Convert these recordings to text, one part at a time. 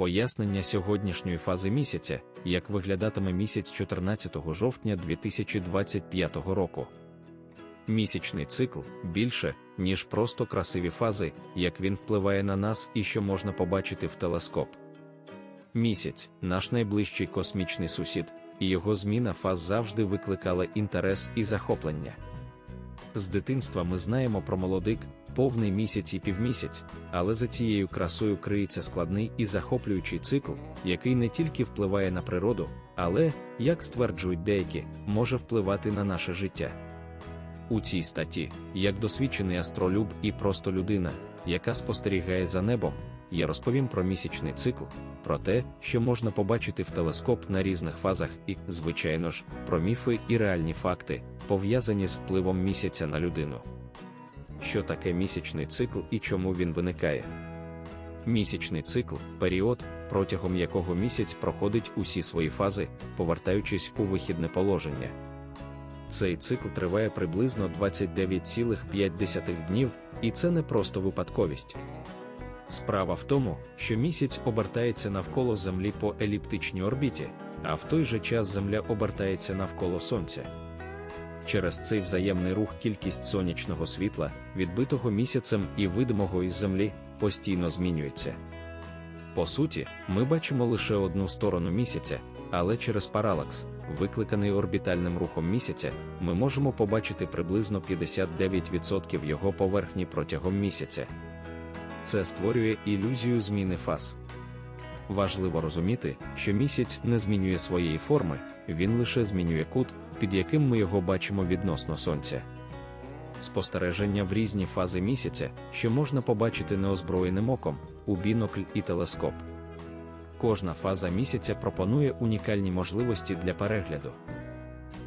Пояснення сьогоднішньої фази місяця, як виглядатиме місяць 14 жовтня 2025 року. Місячний цикл більше, ніж просто красиві фази, як він впливає на нас і що можна побачити в телескоп. Місяць, наш найближчий космічний сусід, і його зміна фаз завжди викликала інтерес і захоплення. З дитинства ми знаємо про молодик, повний місяць і півмісяць, але за цією красою криється складний і захоплюючий цикл, який не тільки впливає на природу, але, як стверджують деякі, може впливати на наше життя. У цій статті, як досвідчений астролюб і просто людина, яка спостерігає за небом, я розповім про місячний цикл, про те, що можна побачити в телескоп на різних фазах, і, звичайно ж, про міфи і реальні факти, пов'язані з впливом місяця на людину. Що таке місячний цикл і чому він виникає? Місячний цикл період, протягом якого місяць проходить усі свої фази, повертаючись у вихідне положення. Цей цикл триває приблизно 29,5 днів, і це не просто випадковість. Справа в тому, що місяць обертається навколо Землі по еліптичній орбіті, а в той же час Земля обертається навколо Сонця. Через цей взаємний рух кількість сонячного світла, відбитого місяцем і видимого із Землі, постійно змінюється. По суті, ми бачимо лише одну сторону місяця, але через паралакс, викликаний орбітальним рухом місяця, ми можемо побачити приблизно 59% його поверхні протягом місяця. Це створює ілюзію зміни фаз. Важливо розуміти, що місяць не змінює своєї форми, він лише змінює кут, під яким ми його бачимо відносно сонця. Спостереження в різні фази місяця, що можна побачити неозброєним оком, у бінокль і телескоп. Кожна фаза місяця пропонує унікальні можливості для перегляду.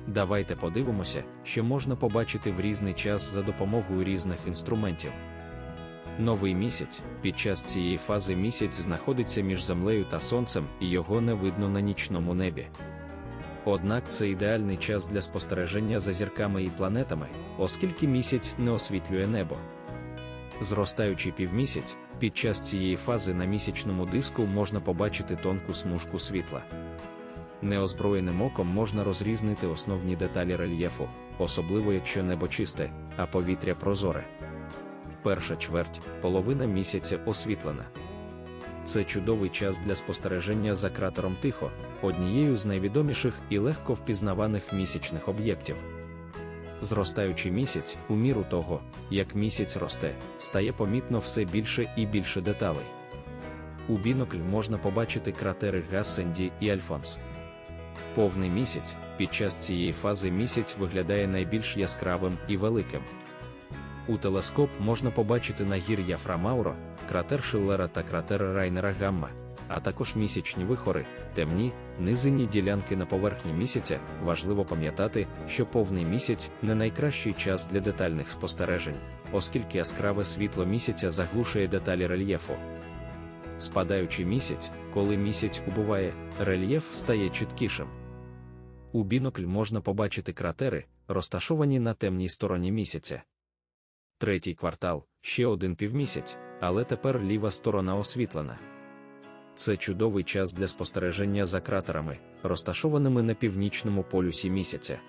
Давайте подивимося, що можна побачити в різний час за допомогою різних інструментів. Новий місяць під час цієї фази місяць знаходиться між землею та сонцем і його не видно на нічному небі. Однак це ідеальний час для спостереження за зірками і планетами, оскільки місяць не освітлює небо. Зростаючий півмісяць, під час цієї фази на місячному диску можна побачити тонку смужку світла. Неозброєним оком можна розрізнити основні деталі рельєфу, особливо якщо небо чисте, а повітря прозоре. Перша чверть, половина місяця освітлена. Це чудовий час для спостереження за кратером Тихо, однією з найвідоміших і легко впізнаваних місячних об'єктів. Зростаючий місяць, у міру того, як місяць росте, стає помітно все більше і більше деталей. У бінокль можна побачити кратери Гассенді і Альфонс. Повний місяць під час цієї фази місяць виглядає найбільш яскравим і великим. У телескоп можна побачити нагір'я Фрамауро, кратер Шиллера та кратер Райнера Гамма, а також місячні вихори, темні, низинні ділянки на поверхні місяця. Важливо пам'ятати, що повний місяць не найкращий час для детальних спостережень, оскільки яскраве світло місяця заглушує деталі рельєфу. Спадаючий місяць, коли місяць убуває, рельєф стає чіткішим. У бінокль можна побачити кратери, розташовані на темній стороні місяця. Третій квартал ще один півмісяць, але тепер ліва сторона освітлена. Це чудовий час для спостереження за кратерами, розташованими на північному полюсі місяця.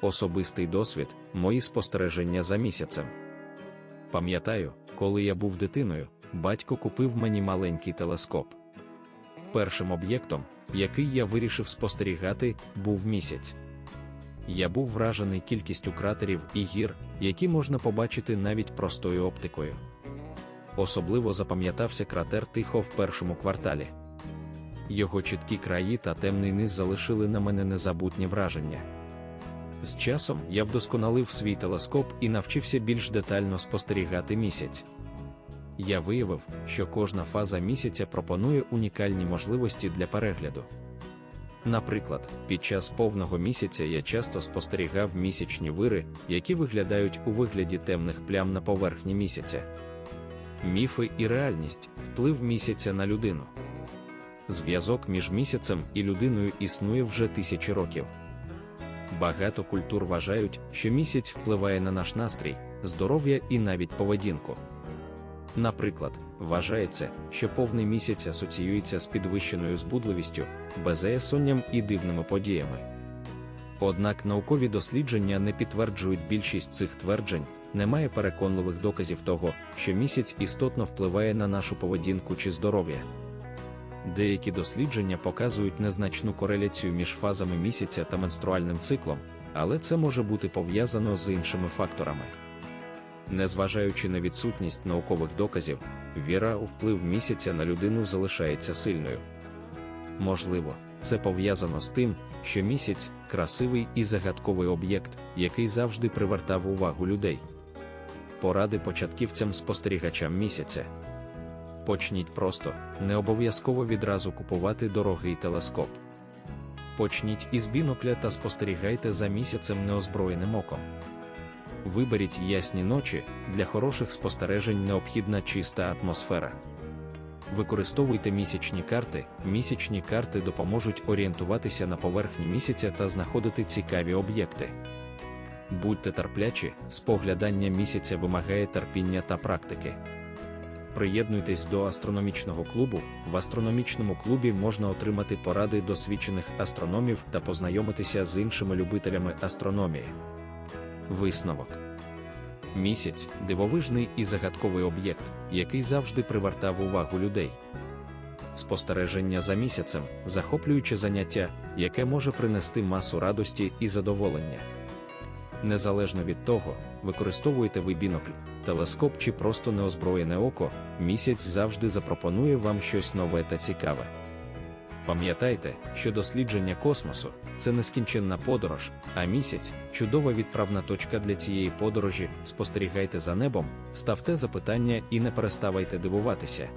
Особистий досвід мої спостереження за місяцем. Пам'ятаю, коли я був дитиною, батько купив мені маленький телескоп. Першим об'єктом, який я вирішив спостерігати, був місяць. Я був вражений кількістю кратерів і гір, які можна побачити навіть простою оптикою. Особливо запам'ятався кратер Тихо в першому кварталі. Його чіткі краї та темний низ залишили на мене незабутнє враження. З часом я вдосконалив свій телескоп і навчився більш детально спостерігати місяць. Я виявив, що кожна фаза місяця пропонує унікальні можливості для перегляду. Наприклад, під час повного місяця я часто спостерігав місячні вири, які виглядають у вигляді темних плям на поверхні місяця. Міфи і реальність вплив місяця на людину. Зв'язок між місяцем і людиною існує вже тисячі років. Багато культур вважають, що місяць впливає на наш настрій, здоров'я і навіть поведінку. Наприклад, Вважається, що повний місяць асоціюється з підвищеною збудливістю, безеясонням і дивними подіями. Однак наукові дослідження не підтверджують більшість цих тверджень, немає переконливих доказів того, що місяць істотно впливає на нашу поведінку чи здоров'я. Деякі дослідження показують незначну кореляцію між фазами місяця та менструальним циклом, але це може бути пов'язано з іншими факторами. Незважаючи на відсутність наукових доказів, віра у вплив місяця на людину залишається сильною. Можливо, це пов'язано з тим, що місяць красивий і загадковий об'єкт, який завжди привертав увагу людей. Поради початківцям спостерігачам місяця. Почніть просто, не обов'язково відразу купувати дорогий телескоп. Почніть із бінокля та спостерігайте за місяцем неозброєним оком. Виберіть ясні ночі, для хороших спостережень необхідна чиста атмосфера. Використовуйте місячні карти. Місячні карти допоможуть орієнтуватися на поверхні місяця та знаходити цікаві об'єкти. Будьте терплячі, споглядання місяця вимагає терпіння та практики. Приєднуйтесь до астрономічного клубу. В астрономічному клубі можна отримати поради досвідчених астрономів та познайомитися з іншими любителями астрономії. Висновок Місяць дивовижний і загадковий об'єкт, який завжди привертав увагу людей. Спостереження за місяцем захоплююче заняття, яке може принести масу радості і задоволення. Незалежно від того, використовуєте ви бінокль, телескоп чи просто неозброєне око, місяць завжди запропонує вам щось нове та цікаве. Пам'ятайте, що дослідження космосу це нескінченна подорож, а місяць чудова відправна точка для цієї подорожі. Спостерігайте за небом, ставте запитання і не переставайте дивуватися.